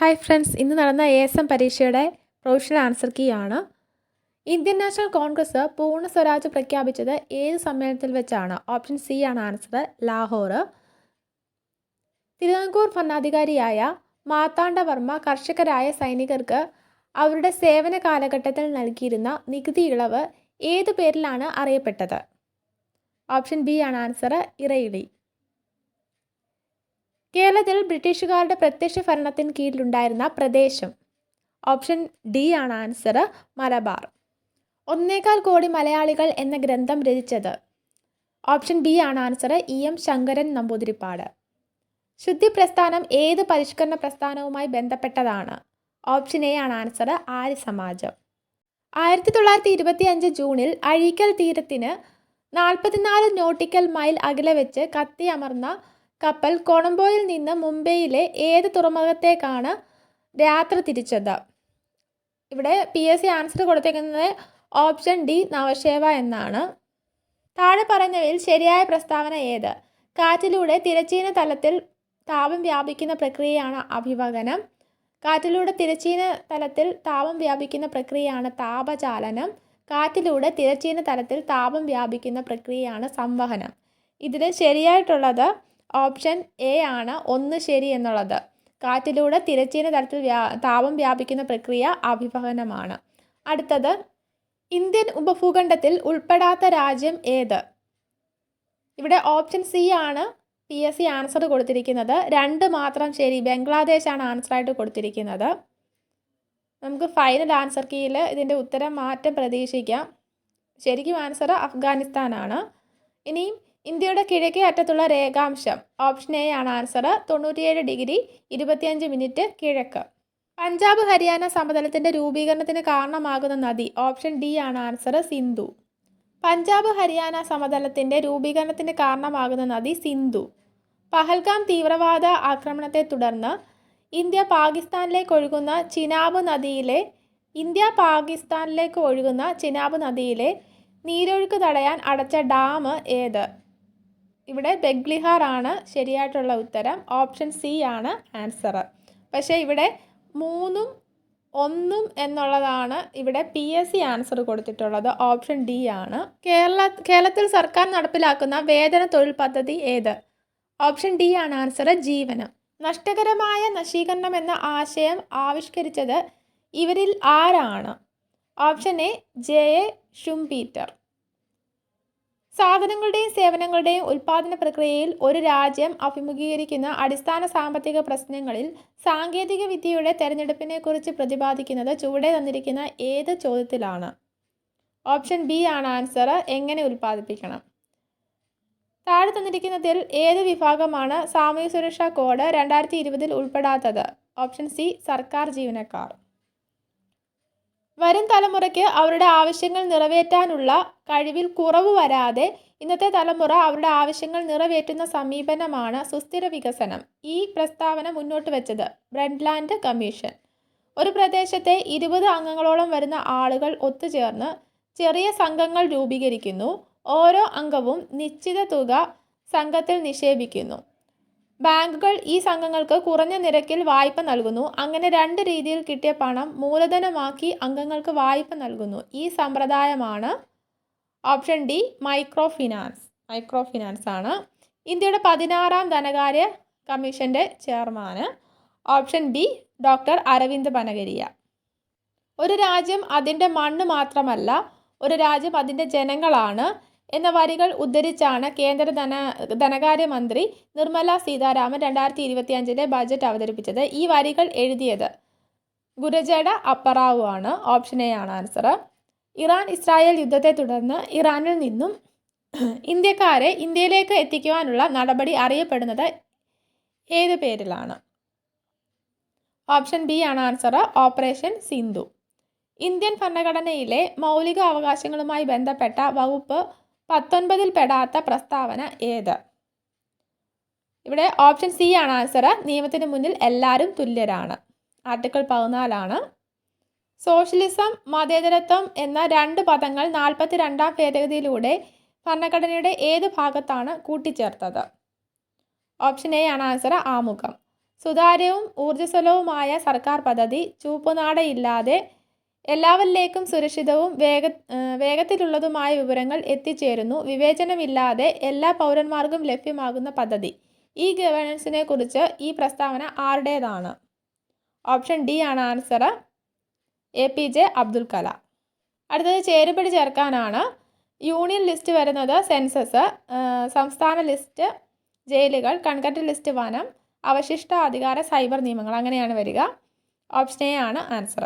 Hi friends ഇന്ന് നടന്ന A S M പരീക്ഷയുടെ പ്രൊവിഷണൽ ആൻസർ കീ ആണ്. ഇന്ത്യൻ നാഷണൽ കോൺഗ്രസ് പൂർണ സ്വരാജ് പ്രഖ്യാപിച്ചത് ഏത് സമ്മേളനത്തിൽ വെച്ചാണ്? ഓപ്ഷൻ സി ആണ് ആൻസർ ലാഹോർ തിരുവിതാംകൂർ ഭരണാധികാരിയായ മാർത്താണ്ഡവർമ്മ കർഷകരായ സൈനികർക്ക് അവരുടെ സേവന കാലഘട്ടത്തിൽ നൽകിയിരുന്ന നികുതി ഇളവ് ഏത് പേരിലാണ് അറിയപ്പെട്ടത്? ഓപ്ഷൻ ബി ആണ് ആൻസർ ഇറയിളി. കേരളത്തിൽ ബ്രിട്ടീഷുകാരുടെ പ്രത്യക്ഷ ഭരണത്തിന് കീഴിലുണ്ടായിരുന്ന പ്രദേശം. ഓപ്ഷൻ ഡി ആണ് ആൻസർ മലബാർ. ഒന്നേകാൽ കോടി മലയാളികൾ എന്ന ഗ്രന്ഥം രചിച്ചത്. ഓപ്ഷൻ ബി ആണ് answer E M Sankaran Namboodiripad. ശുദ്ധി പ്രസ്ഥാനം ഏത് പരിഷ്കരണ പ്രസ്ഥാനവുമായി ബന്ധപ്പെട്ടതാണ്? ഓപ്ഷൻ എ ആണ് ആൻസർ ആര്യ സമാജം. ആയിരത്തി തൊള്ളായിരത്തി ഇരുപത്തി അഞ്ച് ജൂണിൽ അഴീക്കൽ തീരത്തിന് നാൽപ്പത്തിനാല് നോട്ടിക്കൽ മൈൽ അകലെ വെച്ച് കത്തി അമർന്ന കപ്പൽ കൊളംബോയിൽ നിന്ന് മുംബൈയിലെ ഏത് തുറമുഖത്തേക്കാണ് യാത്ര തിരിച്ചത്? ഇവിടെ പി എസ് സി ആൻസർ കൊടുത്തേക്കുന്നത് ഓപ്ഷൻ ഡി നവശേവ എന്നാണ്. താഴെ പറയുന്നവയിൽ ശരിയായ പ്രസ്താവന ഏത്? കാറ്റിലൂടെ തിരച്ചീന തലത്തിൽ താപം വ്യാപിക്കുന്ന പ്രക്രിയയാണ് അഭിവകനം കാറ്റിലൂടെ തിരച്ചീന തലത്തിൽ താപം വ്യാപിക്കുന്ന പ്രക്രിയയാണ് താപചാലനം. കാറ്റിലൂടെ തിരച്ചീന തലത്തിൽ താപം വ്യാപിക്കുന്ന പ്രക്രിയയാണ് സംവഹനം. ഇതിൽ ശരിയായിട്ടുള്ളത് ഓപ്ഷൻ എ ആണ് ഒന്ന് ശരി എന്നുള്ളത്. കാറ്റിലൂടെ തിരച്ചീന തലത്തിൽ വ്യാ താപം വ്യാപിക്കുന്ന പ്രക്രിയ അഭിഭവനമാണ് അടുത്തത് ഇന്ത്യൻ ഉപഭൂഖണ്ഡത്തിൽ ഉൾപ്പെടാത്ത രാജ്യം ഏത്? ഇവിടെ ഓപ്ഷൻ സി ആണ് പി എസ് സി ആൻസർ കൊടുത്തിരിക്കുന്നത്. രണ്ട് മാത്രം ശരി ബംഗ്ലാദേശാണ് ആൻസറായിട്ട് കൊടുത്തിരിക്കുന്നത്. നമുക്ക് ഫൈനൽ ആൻസർ കീയിൽ ഇതിന്റെ ഉത്തരം മാറ്റം പ്രതീക്ഷിക്കാം. ശരിക്കും ആൻസർ അഫ്ഗാനിസ്ഥാനാണ്. ഇനിയും ഇന്ത്യയുടെ കിഴക്കേ അറ്റത്തുള്ള രേഖാംശം. ഓപ്ഷൻ എ ആണ് ആൻസർ. തൊണ്ണൂറ്റിയേഴ് ഡിഗ്രി ഇരുപത്തിയഞ്ച് മിനിറ്റ് കിഴക്ക്. പഞ്ചാബ് ഹരിയാന സമതലത്തിന്റെ രൂപീകരണത്തിന് കാരണമാകുന്ന നദി. ഓപ്ഷൻ ഡി ആണ് ആൻസർ സിന്ധു. പഞ്ചാബ് ഹരിയാന സമതലത്തിന്റെ രൂപീകരണത്തിന് കാരണമാകുന്ന നദി സിന്ധു. പഹൽഗാം തീവ്രവാദ ആക്രമണത്തെ തുടർന്ന് ഇന്ത്യ പാകിസ്ഥാനിലേക്ക് ഒഴുകുന്ന ചിനാബ് നദിയിലെ ഇന്ത്യ പാകിസ്ഥാനിലേക്ക് ഒഴുകുന്ന ചിനാബ് നദിയിലെ നീരൊഴുക്ക് തടയാൻ അടച്ച ഡാം ഏത്? ഇവിടെ ബെഗ്ലിഹാർ ആണ് ശരിയായിട്ടുള്ള ഉത്തരം. ഓപ്ഷൻ സി ആണ് ആൻസർ. പക്ഷേ ഇവിടെ മൂന്നും ഒന്നും എന്നുള്ളതാണ് ഇവിടെ പി എസ് സി ആൻസർ കൊടുത്തിട്ടുള്ളത്. ഓപ്ഷൻ ഡി ആണ്. കേരള കേരളത്തിൽ സർക്കാർ നടപ്പിലാക്കുന്ന വേതന തൊഴിൽ പദ്ധതി ഏത്? ഓപ്ഷൻ ഡി ആണ് ആൻസർ ജീവനം. നഷ്ടകരമായ നശീകരണം എന്ന ആശയം ആവിഷ്കരിച്ചത് ഇവരിൽ ആരാണ്? Option A J. A. Schumpeter. സാധനങ്ങളുടെയും സേവനങ്ങളുടെയും ഉൽപ്പാദന പ്രക്രിയയിൽ ഒരു രാജ്യം അഭിമുഖീകരിക്കുന്ന അടിസ്ഥാന സാമ്പത്തിക പ്രശ്നങ്ങളിൽ സാങ്കേതിക വിദ്യയുടെ തെരഞ്ഞെടുപ്പിനെക്കുറിച്ച് പ്രതിപാദിക്കുന്നത് ചുവടെ തന്നിരിക്കുന്ന ഏത് ചോദ്യത്തിലാണ്? ഓപ്ഷൻ ബി ആണ് ആൻസർ. എങ്ങനെ ഉൽപ്പാദിപ്പിക്കണം താഴെ തന്നിരിക്കുന്നതിൽ ഏത് വിഭാഗമാണ് സാമൂഹ്യ സുരക്ഷാ കോഡ് രണ്ടായിരത്തി ഇരുപതിൽ ഉൾപ്പെടാത്തത്? ഓപ്ഷൻ സി സർക്കാർ ജീവനക്കാർ. വരും തലമുറയ്ക്ക് അവരുടെ ആവശ്യങ്ങൾ നിറവേറ്റാനുള്ള കഴിവിൽ കുറവ് വരാതെ ഇന്നത്തെ തലമുറ അവരുടെ ആവശ്യങ്ങൾ നിറവേറ്റുന്ന സമീപനമാണ് സുസ്ഥിര വികസനം ഈ പ്രസ്താവന മുന്നോട്ട് വെച്ചത് ബ്രണ്ട്ലാൻഡ് കമ്മീഷൻ. ഒരു പ്രദേശത്തെ ഇരുപത് അംഗങ്ങളോളം വരുന്ന ആളുകൾ ഒത്തുചേർന്ന് ചെറിയ സംഘങ്ങൾ രൂപീകരിക്കുന്നു ഓരോ അംഗവും നിശ്ചിത തുക സംഘത്തിൽ നിക്ഷേപിക്കുന്നു. ബാങ്കുകൾ ഈ സംഘങ്ങൾക്ക് കുറഞ്ഞ നിരക്കിൽ വായ്പ നൽകുന്നു. അങ്ങനെ രണ്ട് രീതിയിൽ കിട്ടിയ പണം മൂലധനമാക്കി അംഗങ്ങൾക്ക് വായ്പ നൽകുന്നു. ഈ സമ്പ്രദായമാണ് option D micro finance micro finance ആണ്. ഇന്ത്യയുടെ പതിനാറാം ധനകാര്യ കമ്മീഷന്റെ ചെയർമാന്. Option B doctor Arvind Panagariya. ഒരു രാജ്യം അതിന്റെ മണ്ണ് മാത്രമല്ല ഒരു രാജ്യം അതിന്റെ ജനങ്ങളാണ്. എന്ന വരികൾ ഉദ്ധരിച്ചാണ് കേന്ദ്ര ധന ധനകാര്യമന്ത്രി നിർമ്മല സീതാരാമൻ രണ്ടായിരത്തി ഇരുപത്തി അഞ്ചിലെ ബജറ്റ് അവതരിപ്പിച്ചത്. ഈ വരികൾ എഴുതിയത് ഗുരജട അപ്പറാവു ആണ്. ഓപ്ഷൻ എ ആണ് ആൻസർ. ഇറാൻ ഇസ്രായേൽ യുദ്ധത്തെ തുടർന്ന് ഇറാനിൽ നിന്നും ഇന്ത്യക്കാരെ ഇന്ത്യയിലേക്ക് എത്തിക്കുവാനുള്ള നടപടി അറിയപ്പെടുന്നത് ഏത് പേരിലാണ്? ഓപ്ഷൻ ബി ആണ് ആൻസർ. ഓപ്പറേഷൻ സിന്ധു. ഇന്ത്യൻ ഭരണഘടനയിലെ മൗലിക അവകാശങ്ങളുമായി ബന്ധപ്പെട്ട വകുപ്പ് പത്തൊൻപതിൽ പെടാത്ത പ്രസ്താവന ഏത്? ഇവിടെ ഓപ്ഷൻ സി ആണ് ആൻസർ നിയമത്തിന് മുന്നിൽ എല്ലാവരും തുല്യരാണ്. ആർട്ടിക്കിൾ പതിനാലാണ്. സോഷ്യലിസം മതേതരത്വം എന്ന രണ്ട് പദങ്ങൾ നാൽപ്പത്തി രണ്ടാം ഭേദഗതിയിലൂടെ ഭരണഘടനയുടെ ഏത് ഭാഗത്താണ് കൂട്ടിച്ചേർത്തത്? ഓപ്ഷൻ എ ആണ് ആൻസർ ആമുഖം. സുതാര്യവും ഊർജസ്വലവുമായ സർക്കാർ പദ്ധതി ചൂപ്പുനാടയില്ലാതെ എല്ലാവരിലേക്കും സുരക്ഷിതവും വേഗ വേഗത്തിലുള്ളതുമായ വിവരങ്ങൾ എത്തിച്ചേരുന്നു. വിവേചനമില്ലാതെ എല്ലാ പൗരന്മാർക്കും ലഭ്യമാകുന്ന പദ്ധതി. ഈ ഗവേണൻസിനെ കുറിച്ച് ഈ പ്രസ്താവന ആരുടേതാണ്? ഓപ്ഷൻ ഡി ആണ് answer A P J Abdul Kalam. അടുത്തത് ചേരുപടി ചേർക്കാനാണ്. യൂണിയൻ ലിസ്റ്റ് വരുന്നത് സെൻസസ് സംസ്ഥാന ലിസ്റ്റ് ജയിലുകൾ കൺകട്ട് ലിസ്റ്റ് വനം അവശിഷ്ട അധികാര സൈബർ നിയമങ്ങൾ. അങ്ങനെയാണ് വരിക. ഓപ്ഷൻ എ ആണ് ആൻസർ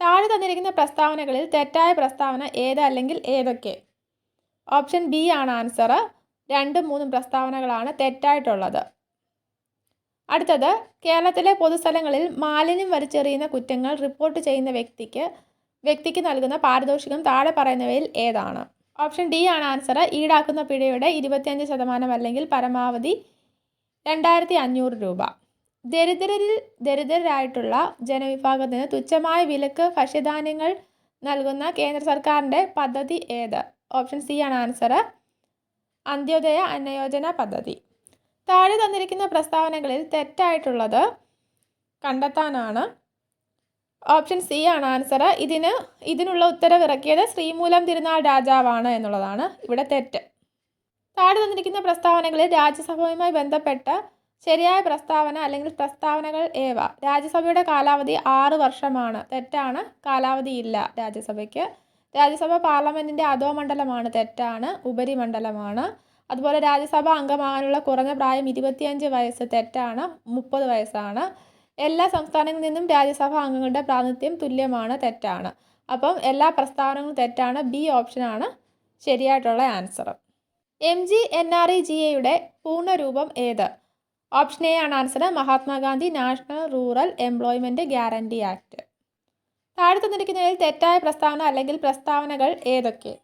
താഴെ തന്നിരിക്കുന്ന പ്രസ്താവനകളിൽ തെറ്റായ പ്രസ്താവന ഏതല്ലെങ്കിൽ ഏതൊക്കെ? ഓപ്ഷൻ ബി ആണ് ആൻസർ രണ്ടും മൂന്നും പ്രസ്താവനകളാണ് തെറ്റായിട്ടുള്ളത്. അടുത്തത് കേരളത്തിലെ പൊതുസ്ഥലങ്ങളിൽ മാലിന്യം വലിച്ചെറിയുന്ന കുറ്റങ്ങൾ റിപ്പോർട്ട് ചെയ്യുന്ന വ്യക്തിക്ക് വ്യക്തിക്ക് നൽകുന്ന പാരിതോഷികം താഴെ പറയുന്നവയിൽ ഏതാണ്? ഓപ്ഷൻ ഡി ആണ് ആൻസർ ഈടാക്കുന്ന പിഴയുടെ ഇരുപത്തിയഞ്ച് ശതമാനം അല്ലെങ്കിൽ പരമാവധി രണ്ടായിരത്തി അഞ്ഞൂറ് രൂപ. ദരിദ്രരിൽ ദരിദ്രരായിട്ടുള്ള ജനവിഭാഗത്തിന് തുച്ഛമായ വിലക്ക് ഭക്ഷ്യധാന്യങ്ങൾ നൽകുന്ന കേന്ദ്ര സർക്കാരിന്റെ പദ്ധതി ഏത്? ഓപ്ഷൻ സി ആണ് ആൻസർ. അന്ത്യോദയ അന്നയോജന പദ്ധതി. താഴെ തന്നിരിക്കുന്ന പ്രസ്താവനകളിൽ തെറ്റായിട്ടുള്ളത് കണ്ടെത്താനാണ്. ഓപ്ഷൻ സി ആണ് ആൻസർ. ഇതിന് ഇതിനുള്ള ഉത്തരവ് ഇറക്കിയത് ശ്രീമൂലം തിരുനാൾ രാജാവാണ് എന്നുള്ളതാണ്. ഇവിടെ തെറ്റ്. താഴെ തന്നിരിക്കുന്ന പ്രസ്താവനകളിൽ രാജ്യസഭയുമായി ബന്ധപ്പെട്ട ശരിയായ പ്രസ്താവന അല്ലെങ്കിൽ പ്രസ്താവനകൾ ഏവ? രാജ്യസഭയുടെ കാലാവധി ആറ് വർഷമാണ്. തെറ്റാണ്. കാലാവധി ഇല്ല രാജ്യസഭയ്ക്ക്. രാജ്യസഭ പാർലമെന്റിന്റെ അധോമണ്ഡലമാണ്. തെറ്റാണ്. ഉപരിമണ്ഡലമാണ്. അതുപോലെ രാജ്യസഭ അംഗമാകാനുള്ള കുറഞ്ഞ പ്രായം ഇരുപത്തിയഞ്ച് വയസ്സ്. തെറ്റാണ്. മുപ്പത് വയസ്സാണ്. എല്ലാ സംസ്ഥാനങ്ങളിൽ നിന്നും രാജ്യസഭ അംഗങ്ങളുടെ പ്രാതിനിധ്യം തുല്യമാണ്. തെറ്റാണ്. അപ്പം എല്ലാ പ്രസ്താവനകളും തെറ്റാണ്. ബി ഓപ്ഷനാണ്. ശരിയായിട്ടുള്ള answer. M G N R E G എയുടെ പൂർണരൂപം ഏത്? ഓപ്ഷൻ എ ആണ് answer Mahatma Gandhi national rural employment guarantee act. താഴെ തന്നിരിക്കുന്നതിൽ തെറ്റായ പ്രസ്താവന അല്ലെങ്കിൽ പ്രസ്താവനകൾ ഏതൊക്കെ?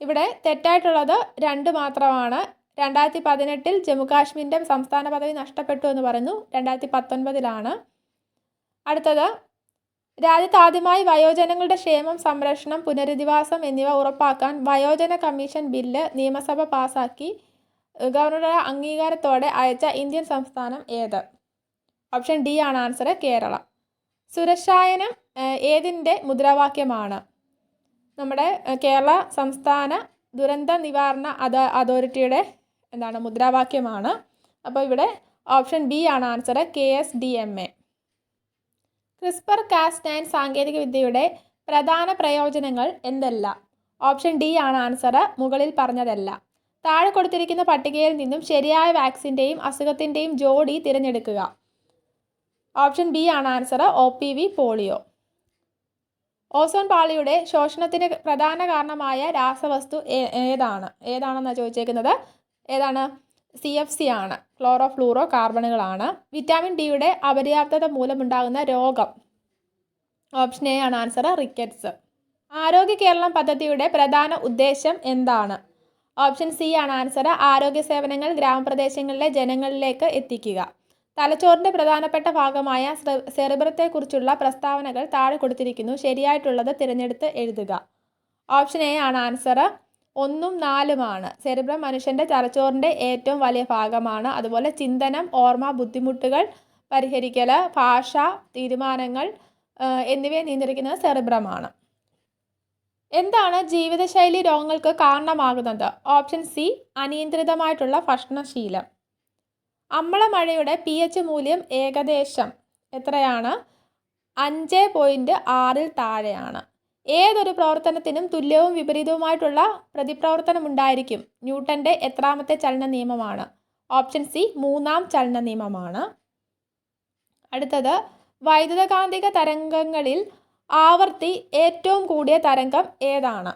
ഇവിടെ തെറ്റായിട്ടുള്ളത് രണ്ട് മാത്രമാണ്. രണ്ടായിരത്തി പതിനെട്ടിൽ ജമ്മുകാശ്മീരിന്റെ സംസ്ഥാന പദവി നഷ്ടപ്പെട്ടു എന്ന് പറയുന്നു. രണ്ടായിരത്തി പത്തൊൻപതിലാണ് അടുത്തത് രാജ്യത്ത് ആദ്യമായി വയോജനങ്ങളുടെ ക്ഷേമം സംരക്ഷണം പുനരധിവാസം എന്നിവ ഉറപ്പാക്കാൻ വയോജന കമ്മീഷൻ ബില്ല് നിയമസഭ പാസാക്കി. ഗവർണറുടെ അംഗീകാരത്തോടെ അയച്ച ഇന്ത്യൻ സംസ്ഥാനം ഏത്? ഓപ്ഷൻ ഡി ആണ് ആൻസർ കേരള. സുരക്ഷായനം ഏതിന്റെ മുദ്രാവാക്യമാണ്? നമ്മുടെ കേരള സംസ്ഥാന ദുരന്ത നിവാരണ അത അതോറിറ്റിയുടെ എന്താണ് മുദ്രാവാക്യമാണ്. അപ്പോൾ ഇവിടെ ഓപ്ഷൻ ബി ആണ് answer K S D M A. CRISPR Cas nine സാങ്കേതിക വിദ്യയുടെ പ്രധാന പ്രയോജനങ്ങൾ എന്തെല്ലാം? ഓപ്ഷൻ ഡി ആണ് ആൻസർ മുകളിൽ പറഞ്ഞതല്ല. താഴെ കൊടുത്തിരിക്കുന്ന പട്ടികയിൽ നിന്നും ശരിയായ വാക്സിന്റെയും അസുഖത്തിന്റെയും ജോഡി തിരഞ്ഞെടുക്കുക. ഓപ്ഷൻ ബി ആണ് answer O P V polio. Ozone പാളിയുടെ ശോഷണത്തിന് പ്രധാന കാരണമായ രാസവസ്തു ഏതാണ്? ഏതാണെന്നാണ് ചോദിച്ചേക്കുന്നത്? ഏതാണ്? സി എഫ് സി ആണ്. ക്ലോറോ ഫ്ലൂറോ കാർബണുകളാണ്. വിറ്റാമിൻ ഡിയുടെ അപര്യാപ്തത മൂലമുണ്ടാകുന്ന രോഗം. ഓപ്ഷൻ എ ആണ് ആൻസർ റിക്കറ്റ്സ്. ആരോഗ്യ കേരളം പദ്ധതിയുടെ പ്രധാന ഉദ്ദേശം എന്താണ്? ഓപ്ഷൻ സി ആണ് ആൻസർ. ആരോഗ്യ സേവനങ്ങൾ ഗ്രാമപ്രദേശങ്ങളിലെ ജനങ്ങളിലേക്ക് എത്തിക്കുക. തലച്ചോറിന്റെ പ്രധാനപ്പെട്ട ഭാഗമായ സെറിബ്രത്തെക്കുറിച്ചുള്ള പ്രസ്താവനകൾ താഴെ കൊടുത്തിരിക്കുന്നു. ശരിയായിട്ടുള്ളത് തിരഞ്ഞെടുത്ത് എഴുതുക. ഓപ്ഷൻ എ ആണ് ആൻസർ. ഒന്നും നാലുമാണ് സെറിബ്രം മനുഷ്യന്റെ തലച്ചോറിന്റെ ഏറ്റവും വലിയ ഭാഗമാണ്. അതുപോലെ ചിന്തനം ഓർമ്മ ബുദ്ധിമുട്ടുകൾ പരിഹരിക്കൽ ഭാഷ തീരുമാനങ്ങൾ എന്നിവയെ നിയന്ത്രിക്കുന്നത് സെറിബ്രമാണ്. എന്താണ് ജീവിതശൈലി രോഗങ്ങൾക്ക് കാരണമാകുന്നത്? ഓപ്ഷൻ സി അനിയന്ത്രിതമായിട്ടുള്ള ഭക്ഷണശീലം. അമ്ലമഴയുടെ പി എച്ച് മൂല്യം ഏകദേശം എത്രയാണ്? അഞ്ച് പോയിന്റ് ആറിൽ താഴെയാണ്. ഏതൊരു പ്രവർത്തനത്തിനും തുല്യവും വിപരീതവുമായിട്ടുള്ള പ്രതിപ്രവർത്തനം ഉണ്ടായിരിക്കും ന്യൂട്ടന്റെ എത്രാമത്തെ ചലന നിയമമാണ്. ഓപ്ഷൻ സി മൂന്നാം ചലന നിയമമാണ്. അടുത്തത് വൈദ്യുതകാന്തിക തരംഗങ്ങളിൽ ആവർത്തി ഏറ്റവും കൂടിയ തരംഗം ഏതാണ്?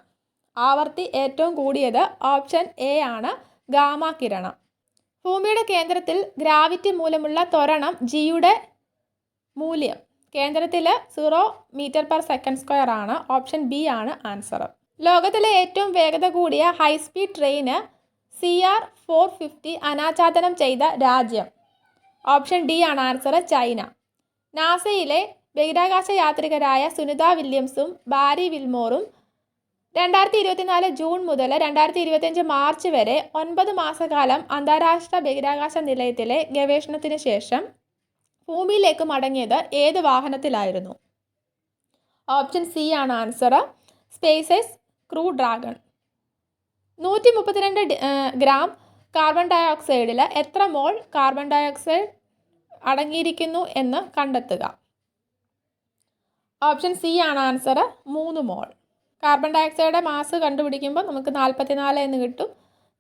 ആവർത്തി ഏറ്റവും കൂടിയത് ഓപ്ഷൻ എ ആണ് ഗാമ കിരണം. ഭൂമിയുടെ കേന്ദ്രത്തിൽ ഗ്രാവിറ്റി മൂലമുള്ള ത്വരണം ജിയുടെ മൂല്യം. കേന്ദ്രത്തിൽ zero metre per second square ആണ് ഓപ്ഷൻ ബി ആണ് ആൻസർ. ലോകത്തിലെ ഏറ്റവും വേഗത കൂടിയ high speed train C R four fifty അനാച്ഛാദനം ചെയ്ത രാജ്യം. ഓപ്ഷൻ ഡി ആണ് ആൻസർ ചൈന. നാസയിലെ ബഹിരാകാശ യാത്രികരായ സുനിത വില്യംസും ബാരി വിൽമോറും രണ്ടായിരത്തി ഇരുപത്തിനാല് ജൂൺ മുതൽ രണ്ടായിരത്തി ഇരുപത്തിയഞ്ച് മാർച്ച് വരെ ഒൻപത് മാസക്കാലം അന്താരാഷ്ട്ര ബഹിരാകാശ നിലയത്തിലെ ഗവേഷണത്തിന് ശേഷം ഭൂമിയിലേക്ക് മടങ്ങിയത് ഏത് വാഹനത്തിലായിരുന്നു? ഓപ്ഷൻ സി ആണ് ആൻസർ. SpaceX crew dragon. നൂറ്റി മുപ്പത്തിരണ്ട് ഗ്രാം കാർബൺ ഡയോക്സൈഡിൽ എത്ര മോൾ കാർബൺ ഡയോക്സൈഡ് അടങ്ങിയിരിക്കുന്നു എന്ന് കണ്ടെത്തുക. ഓപ്ഷൻ സി ആണ് ആൻസർ മൂന്ന് മോൾ. കാർബൺ ഡയോക്സൈഡ് മാസ് കണ്ടുപിടിക്കുമ്പോൾ നമുക്ക് നാൽപ്പത്തിനാല് എന്ന് കിട്ടും.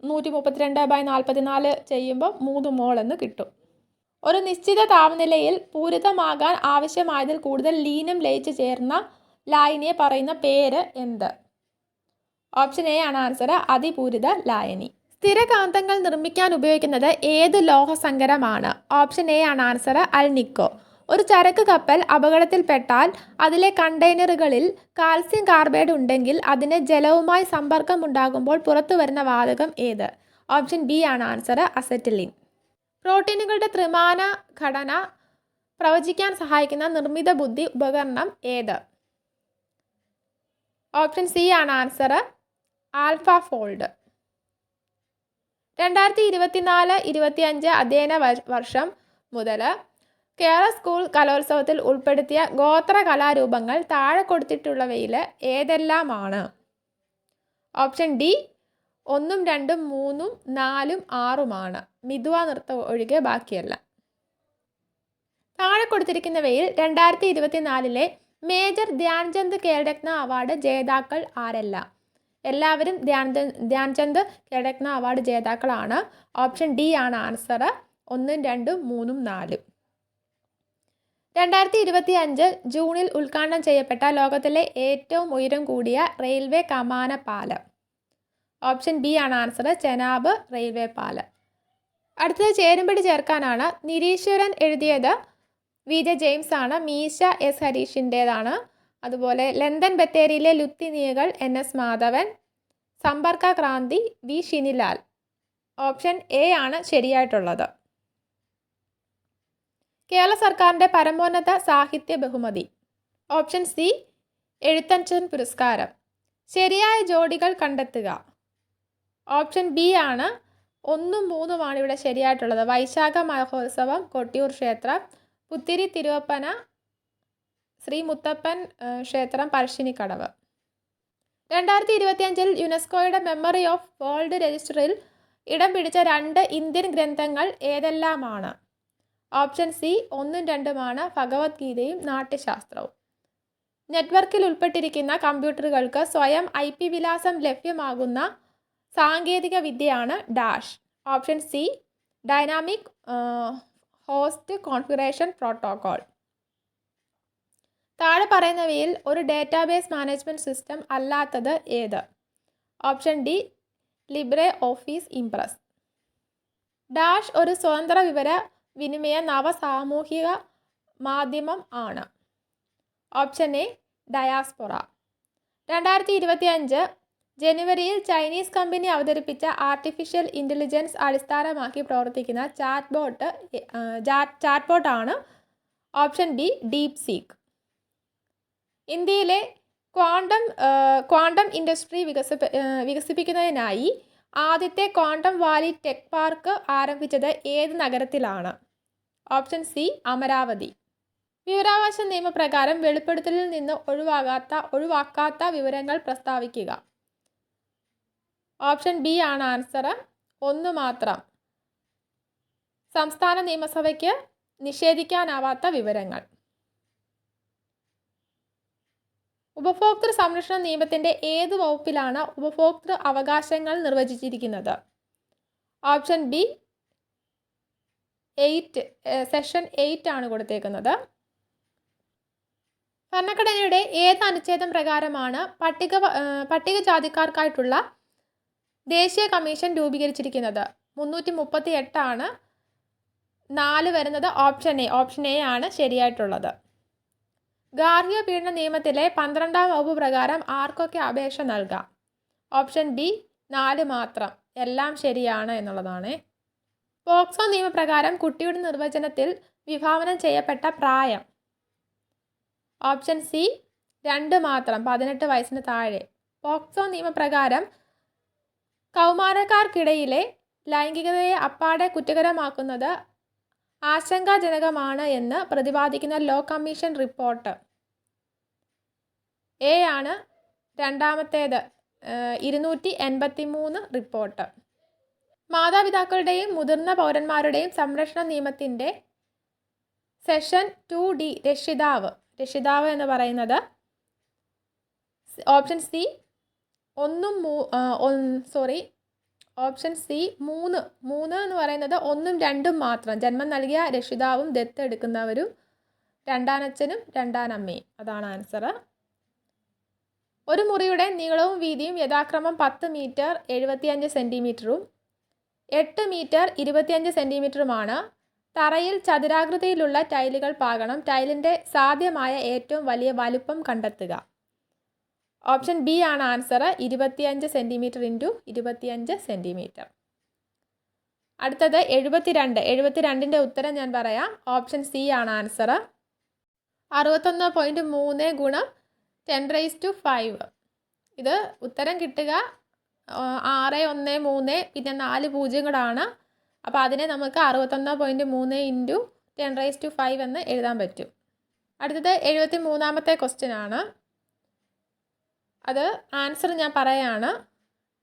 നൂറ്റി മുപ്പത്തിരണ്ട് ബൈ നാൽപ്പത്തിനാല് ചെയ്യുമ്പോൾ മൂന്ന് മോൾ എന്ന് കിട്ടും. ഒരു നിശ്ചിത താപനിലയിൽ പൂരിതമാകാൻ ആവശ്യമായതിൽ കൂടുതൽ ലീനം ലയിച്ച് ചേർന്ന ലായനിയെ പറയുന്ന പേര് എന്ത്? ഓപ്ഷൻ എ ആണ് ആൻസർ അതിപൂരിത ലായനി. സ്ഥിരകാന്തങ്ങൾ നിർമ്മിക്കാൻ ഉപയോഗിക്കുന്നത് ഏത് ലോഹസങ്കരമാണ്? ഓപ്ഷൻ എ ആണ് ആൻസർ അൽനിക്കോ. ഒരു ചരക്ക് കപ്പൽ അപകടത്തിൽപ്പെട്ടാൽ അതിലെ കണ്ടെയ്നറുകളിൽ കാൽസ്യം കാർബൈഡ് ഉണ്ടെങ്കിൽ അതിന് ജലവുമായി സമ്പർക്കം ഉണ്ടാകുമ്പോൾ പുറത്തു വരുന്ന വാതകം ഏത്? ഓപ്ഷൻ ബി ആണ് ആൻസർ അസറ്റിലിൻ. പ്രോട്ടീനുകളുടെ ത്രിമാന ഘടന പ്രവചിക്കാൻ സഹായിക്കുന്ന നിർമ്മിത ബുദ്ധി ഉപകരണം ഏത്? ഓപ്ഷൻ സി ആണ് ആൻസർ ആൽഫ ഫോൾഡ്. രണ്ടായിരത്തി ഇരുപത്തിനാല് ഇരുപത്തിയഞ്ച് അധ്യയന വർഷം മുതൽ കേരള സ്കൂൾ കലോത്സവത്തിൽ ഉൾപ്പെടുത്തിയ ഗോത്ര കലാരൂപങ്ങൾ താഴെ കൊടുത്തിട്ടുള്ളവയിൽ ഏതെല്ലാമാണ്? ഓപ്ഷൻ ഡി ഒന്നും രണ്ടും മൂന്നും നാലും ആറുമാണ്. മിഥുവ നൃത്തം ഒഴികെ ബാക്കിയല്ല. താഴെ കൊടുത്തിരിക്കുന്നവയിൽ രണ്ടായിരത്തി ഇരുപത്തിനാലിലെ മേജർ ധ്യാൻചന്ദ് ഖേൽരത്ന അവാർഡ് ജേതാക്കൾ ആരല്ല? എല്ലാവരും ധ്യാൻചന്ദ് ധ്യാൻചന്ദ് ഖേൽരത്ന അവാർഡ് ജേതാക്കളാണ്. ഓപ്ഷൻ ഡി ആണ് ആൻസർ ഒന്നും രണ്ടും മൂന്നും നാലും. രണ്ടായിരത്തി ഇരുപത്തി അഞ്ച് ജൂണിൽ ഉദ്ഘാടനം ചെയ്യപ്പെട്ട ലോകത്തിലെ ഏറ്റവും ഉയരം കൂടിയ റെയിൽവേ കമാന പാലം. ഓപ്ഷൻ ബി ആണ് ആൻസർ ചെനാബ് റെയിൽവേ പാലം. അടുത്തത് ചേരുംപടി ചേർക്കാനാണ്. നിരീശ്വരൻ എഴുതിയത് വി. ജെ. ജെയിംസ് ആണ്. മീശ എസ്. ഹരീഷിന്റേതാണ് അതുപോലെ ലണ്ടൻ ബത്തേരിയിലെ ലുത്തിനിയകൾ N. S. Madhavan Samparka Kranti V. Shinilal. Option A ആണ് ശരിയായിട്ടുള്ളത്. കേരള സർക്കാരിന്റെ പരമോന്നത സാഹിത്യ ബഹുമതി. ഓപ്ഷൻ സി എഴുത്തച്ഛൻ പുരസ്കാരം. ശരിയായ ജോഡികൾ കണ്ടെത്തുക. ഓപ്ഷൻ ബി ആണ് ഒന്നും മൂന്നുമാണ് ഇവിടെ ശരിയായിട്ടുള്ളത്. വൈശാഖ മഹോത്സവം കൊട്ടിയൂർ ക്ഷേത്രം പുത്തിരി തിരുവപ്പന ശ്രീ മുത്തപ്പൻ ക്ഷേത്രം പരശ്ശിനിക്കടവ് രണ്ടായിരത്തി ഇരുപത്തിയഞ്ചിൽ യുനെസ്കോയുടെ മെമ്മറി ഓഫ് വേൾഡ് രജിസ്റ്ററിൽ ഇടം പിടിച്ച രണ്ട് ഇന്ത്യൻ ഗ്രന്ഥങ്ങൾ ഏതെല്ലാമാണ്? ഓപ്ഷൻ സി ഒന്നും രണ്ടുമാണ് ഭഗവത്ഗീതയും നാട്യശാസ്ത്രവും. നെറ്റ്വർക്കിൽ ഉൾപ്പെട്ടിരിക്കുന്ന കമ്പ്യൂട്ടറുകൾക്ക് സ്വയം ഐ പി വിലാസം ലഭ്യമാകുന്ന സാങ്കേതിക വിദ്യയാണ് dash. Option C dynamic host configuration protocol താഴെ പറയുന്നവയിൽ ഒരു ഡാറ്റാബേസ് മാനേജ്മെന്റ് സിസ്റ്റം അല്ലാത്തത് ഏത്? Option D LibreOffice Impress dash ഒരു സ്വതന്ത്ര വിവര വിനിമയ നവ സാമൂഹിക മാധ്യമം ആണ്. ഓപ്ഷൻ എ ഡയാസ്പൊറ രണ്ടായിരത്തി ഇരുപത്തി അഞ്ച് ജനുവരിയിൽ ചൈനീസ് കമ്പനി അവതരിപ്പിച്ച ആർട്ടിഫിഷ്യൽ ഇന്റലിജൻസ് അടിസ്ഥാനമാക്കി പ്രവർത്തിക്കുന്ന ചാറ്റ് ബോട്ട് ചാറ്റ് ബോട്ടാണ് ഓപ്ഷൻ ബി ഡീപ് സീക്ക് ഇന്ത്യയിലെ ക്വാണ്ടം ക്വാണ്ടം ഇൻഡസ്ട്രി വികസിപ്പ വികസിപ്പിക്കുന്നതിനായി ആദ്യത്തെ ക്വാണ്ടം വാലി ടെക് പാർക്ക് ആരംഭിച്ചത് ഏത് നഗരത്തിലാണ്? Option C Amaravati. വിവരാവകാശ നിയമപ്രകാരം വെളിപ്പെടുത്തലിൽ നിന്ന് ഒഴിവാകാത്ത ഒഴിവാക്കാത്ത വിവരങ്ങൾ പ്രസ്താവിക്കുക. ഓപ്ഷൻ ബി ആണ് ആൻസർ ഒന്ന് മാത്രം. സംസ്ഥാന നിയമസഭയ്ക്ക് നിഷേധിക്കാനാവാത്ത വിവരങ്ങൾ. ഉപഭോക്തൃ സംരക്ഷണ നിയമത്തിന്റെ ഏത് വകുപ്പിലാണ് ഉപഭോക്തൃ അവകാശങ്ങൾ നിർവചിച്ചിരിക്കുന്നത്? Option B eight section eight ആണ് കൊടുത്തേക്കുന്നത്. ഭരണഘടനയുടെ ഏത് അനുച്ഛേദം പ്രകാരമാണ് പട്ടിക പട്ടികജാതിക്കാർക്കായിട്ടുള്ള ദേശീയ കമ്മീഷൻ രൂപീകരിച്ചിരിക്കുന്നത്? മുന്നൂറ്റി മുപ്പത്തി എട്ടാണ് നാല് വരുന്നത് ഓപ്ഷൻ എ ഓപ്ഷൻ എ ആണ് ശരിയായിട്ടുള്ളത്. ഗാർഹിക പീഡന നിയമത്തിലെ പന്ത്രണ്ടാം വകുപ്പ് പ്രകാരം ആർക്കൊക്കെ അപേക്ഷ നൽകാം? ഓപ്ഷൻ ബി നാല് മാത്രം. എല്ലാം ശരിയാണ് എന്നുള്ളതാണ്. പോക്സോ നിയമപ്രകാരം കുട്ടിയുടെ നിർവചനത്തിൽ വിഭാവനം ചെയ്യപ്പെട്ട പ്രായം. ഓപ്ഷൻ സി രണ്ട് മാത്രം പതിനെട്ട് വയസ്സിന് താഴെ. പോക്സോ നിയമപ്രകാരം കൗമാരക്കാർക്കിടയിലെ ലൈംഗികതയെ അപ്പാടെ കുറ്റകരമാക്കുന്നത് ആശങ്കാജനകമാണ് എന്ന് പ്രതിപാദിക്കുന്ന ലോ കമ്മീഷൻ റിപ്പോർട്ട്. എ ആണ് രണ്ടാമത്തേത് ഇരുന്നൂറ്റി എൺപത്തി മൂന്ന് റിപ്പോർട്ട്. മാതാപിതാക്കളുടെയും മുതിർന്ന പൗരന്മാരുടെയും സംരക്ഷണ നിയമത്തിന്റെ സെഷൻ ടു ഡി രക്ഷിതാവ്. രക്ഷിതാവ് എന്ന് പറയുന്നത് ഓപ്ഷൻ സി ഒന്നും മൂ സോറി ഓപ്ഷൻ സി മൂന്ന് മൂന്ന് എന്ന് പറയുന്നത് ഒന്നും രണ്ടും മാത്രം. ജന്മം നൽകിയ രക്ഷിതാവും ദത്തെടുക്കുന്നവരും രണ്ടാനച്ഛനും രണ്ടാനമ്മയും അതാണ് ആൻസർ ഒരു മുറിയുടെ നീളവും വീതിയും യഥാക്രമം പത്ത് മീറ്റർ എഴുപത്തിയഞ്ച് സെന്റിമീറ്ററും എട്ട് മീറ്റർ ഇരുപത്തിയഞ്ച് സെന്റിമീറ്ററുമാണ് തറയിൽ ചതുരാകൃതിയിലുള്ള ടൈലുകൾ പാകണം. ടൈലിന്റെ സാധ്യമായ ഏറ്റവും വലിയ വലുപ്പം കണ്ടെത്തുക. ഓപ്ഷൻ ബി ആണ് ആൻസർ. ഇരുപത്തിയഞ്ച് സെന്റിമീറ്റർ ഇന്റു ഇരുപത്തിയഞ്ച് സെന്റിമീറ്റർ അടുത്തത് എഴുപത്തിരണ്ട്. എഴുപത്തിരണ്ടിന്റെ ഉത്തരം ഞാൻ പറയാം. ഓപ്ഷൻ സി ആണ് ആൻസർ. അറുപത്തൊന്ന് പോയിന്റ് മൂന്ന് ഗുണം ടെൻ റൈസ് ടു ഫൈവ്. ഇത് ഉത്തരം കിട്ടുക ആറ് ഒന്ന് മൂന്ന് പിന്നെ നാല് പൂജ്യം പൂജ്യങ്ങളാണ്. അപ്പോൾ അതിനെ നമുക്ക് അറുപത്തൊന്ന് പോയിന്റ് മൂന്ന് into ten raise to five എന്ന് എഴുതാൻ പറ്റും. അടുത്തത് എഴുപത്തി മൂന്നാമത്തെ ക്വസ്റ്റ്യൻ ആണ്. അത് ആൻസർ ഞാൻ പറയാണ്.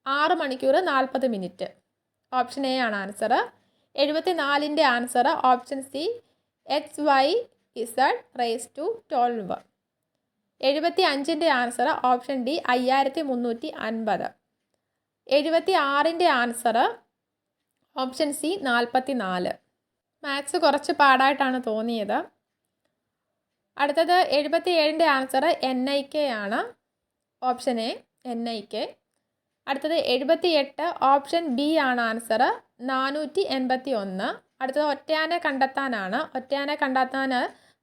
ആറ് മണിക്കൂർ നാൽപ്പത് മിനിറ്റ് ഓപ്ഷൻ എ ആണ് ആൻസർ എഴുപത്തി നാലിന്റെ answer option C X Y Z raise to twelve എഴുപത്തി അഞ്ചിന്റെ ആൻസർ ഓപ്ഷൻ ഡി അയ്യായിരത്തി മുന്നൂറ്റി അൻപത് എഴുപത്തി ആറിന്റെ ആൻസർ ഓപ്ഷൻ സി നാൽപ്പത്തി നാല് മാത്സ് കുറച്ച് പാടായിട്ടാണ് തോന്നിയത്. അടുത്തത് എഴുപത്തി ഏഴിന്റെ ആൻസർ എൻ ഐ കെ ആണ്. Option A N I K. അടുത്തത് എഴുപത്തി എട്ട് ഓപ്ഷൻ ബി ആണ് ആൻസർ നാനൂറ്റി എൺപത്തി ഒന്ന് അടുത്തത് ഒറ്റയാനെ കണ്ടെത്താനാണ്. ഒറ്റയാനെ കണ്ടെത്താൻ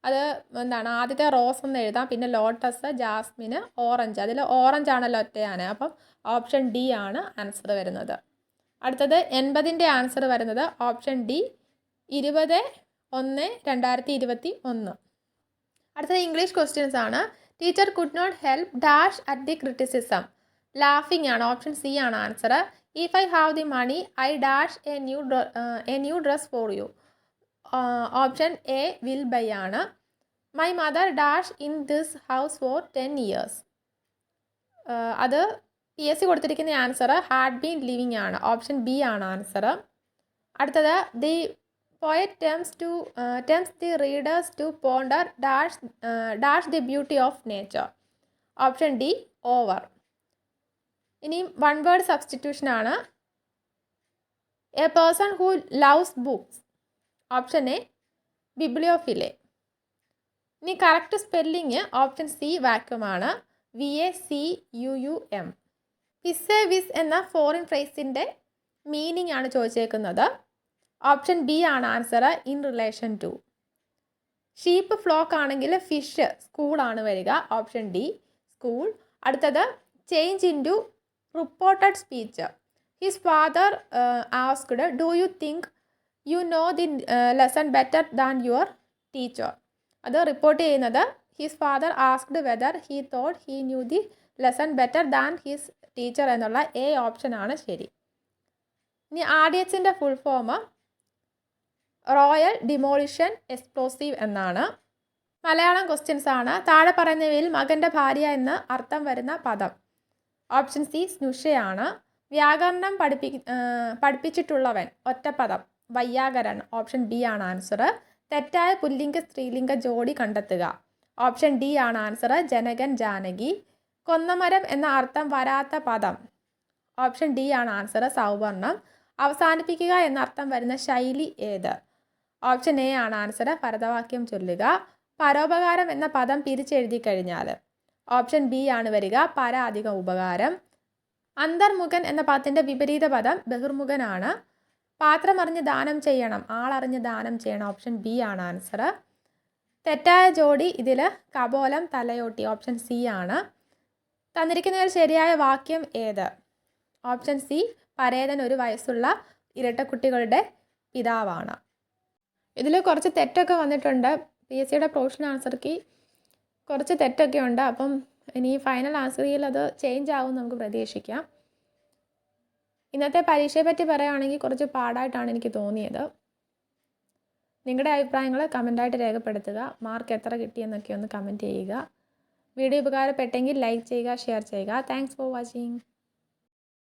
അത് എന്താണ് ആദ്യത്തെ റോസ് എന്ന് എഴുതാം. പിന്നെ ലോട്ടസ് ജാസ്മിന് ഓറഞ്ച്. അതിൽ ഓറഞ്ച് ആണല്ലോ ഒറ്റയാണ്. അപ്പം ഓപ്ഷൻ ഡി ആണ് ആൻസർ വരുന്നത്. അടുത്തത് എൺപതിന്റെ ആൻസർ വരുന്നത് ഓപ്ഷൻ ഡി ഇരുപത് ഒന്ന് രണ്ടായിരത്തി ഇരുപത്തി ഒന്ന് അടുത്തത് ഇംഗ്ലീഷ് ക്വസ്റ്റ്യൻസ് ആണ്. Teacher could not help dash at the criticism. Laughing ആണ്. ഓപ്ഷൻ സി ആണ് answer if I have the money I dash a new a new dress for you. Option A will buy ആണ്. My mother dash in this house for ten years അത് P S C കൊടുത്തിരിക്കുന്ന answer had been living ആണ്. Option B ആണ് answer അടുത്തത് the poet tempts to tempts the readers to ponder dash dash the beauty of nature option D over ഇനി one word substitution ആണ്. A person who loves books option A bibliophile ഇനി correct spelling option C വാക്യൂമാണ് V A C U U M vis vis എന്ന foreign ഫ്രേസിന്റെ meaning ആണ് ചോദിച്ചേക്കുന്നത്. Option B ആണ് answer in relation to sheep flock ആണെങ്കിൽ fish സ്കൂളാണ് വരിക. Option D school അടുത്തത് change into reported speech his father asked do you think you know the lesson better than your teacher അത് report ചെയ്യുന്നത് his father asked whether he thought he knew the lesson better than his teacher എന്നുള്ള A ഓപ്ഷനാണ് ശരി. ഇനി R D എച്ചിന്റെ full form royal demolition explosive എന്നാണ്. Malayalam questions ആണ്. താഴെ പറയുന്നവയിൽ മകന്റെ ഭാര്യ എന്ന് അർത്ഥം വരുന്ന പദം. ഓപ്ഷൻ സി സ്നുഷയാണ്. വ്യാകരണം പഠിപ്പി പഠിപ്പിച്ചിട്ടുള്ളവൻ ഒറ്റപ്പദം. വയ്യാകരൺ ഓപ്ഷൻ ബി ആണ് ആൻസർ തെറ്റായ പുല്ലിംഗ സ്ത്രീലിംഗ ജോഡി കണ്ടെത്തുക. ഓപ്ഷൻ ഡി ആണ് ആൻസർ ജനകൻ ജാനകി. കൊന്നമരം എന്ന അർത്ഥം വരാത്ത പദം. ഓപ്ഷൻ ഡി ആണ് ആൻസർ സൗവർണം അവസാനിപ്പിക്കുക എന്ന അർത്ഥം വരുന്ന ശൈലി ഏത്? ഓപ്ഷൻ എ ആണ് ആൻസർ ഭരതവാക്യം ചൊല്ലുക. പരോപകാരം എന്ന പദം പിരിച്ചെഴുതി കഴിഞ്ഞാൽ ഓപ്ഷൻ ബി ആണ് വരിക. പര അധികം ഉപകാരം. അന്തർമുഖൻ എന്ന പദത്തിന്റെ വിപരീത പദം ബഹിർമുഖനാണ്. പാത്രമറിഞ്ഞ് ദാനം ചെയ്യണം. ആളറിഞ്ഞ് ദാനം ചെയ്യണം. ഓപ്ഷൻ ബി ആണ് ആൻസർ തെറ്റായ ജോഡി ഇതിൽ കപോലം തലയോട്ടി. ഓപ്ഷൻ സി ആണ്. തന്നിരിക്കുന്ന ഒരു ശരിയായ വാക്യം ഏത്? ഓപ്ഷൻ സി പരേതൻ ഒരു വയസ്സുള്ള ഇരട്ടക്കുട്ടികളുടെ പിതാവാണ്. ഇതിൽ കുറച്ച് തെറ്റൊക്കെ വന്നിട്ടുണ്ട്. പി എസ് സിയുടെ പ്രൊഫഷണൽ ആൻസർ കീ കുറച്ച് തെറ്റൊക്കെ ഉണ്ട്. അപ്പം ഇനി ഫൈനൽ ആൻസറിൽ അത് ചേഞ്ച് ആവും നമുക്ക് പ്രതീക്ഷിക്കാം. ഇന്നത്തെ പരീക്ഷയെ പറ്റി പറയുകയാണെങ്കിൽ കുറച്ച് പാടായിട്ടാണ് എനിക്ക് തോന്നിയത്. നിങ്ങളുടെ അഭിപ്രായങ്ങൾ കമന്റായിട്ട് രേഖപ്പെടുത്തുക. മാർക്ക് എത്ര കിട്ടിയെന്നൊക്കെ ഒന്ന് കമന്റ് ചെയ്യുക. വീഡിയോ ഉപകാരപ്പെട്ടെങ്കിൽ ലൈക്ക് ചെയ്യുക ഷെയർ ചെയ്യുക. Thanks for watching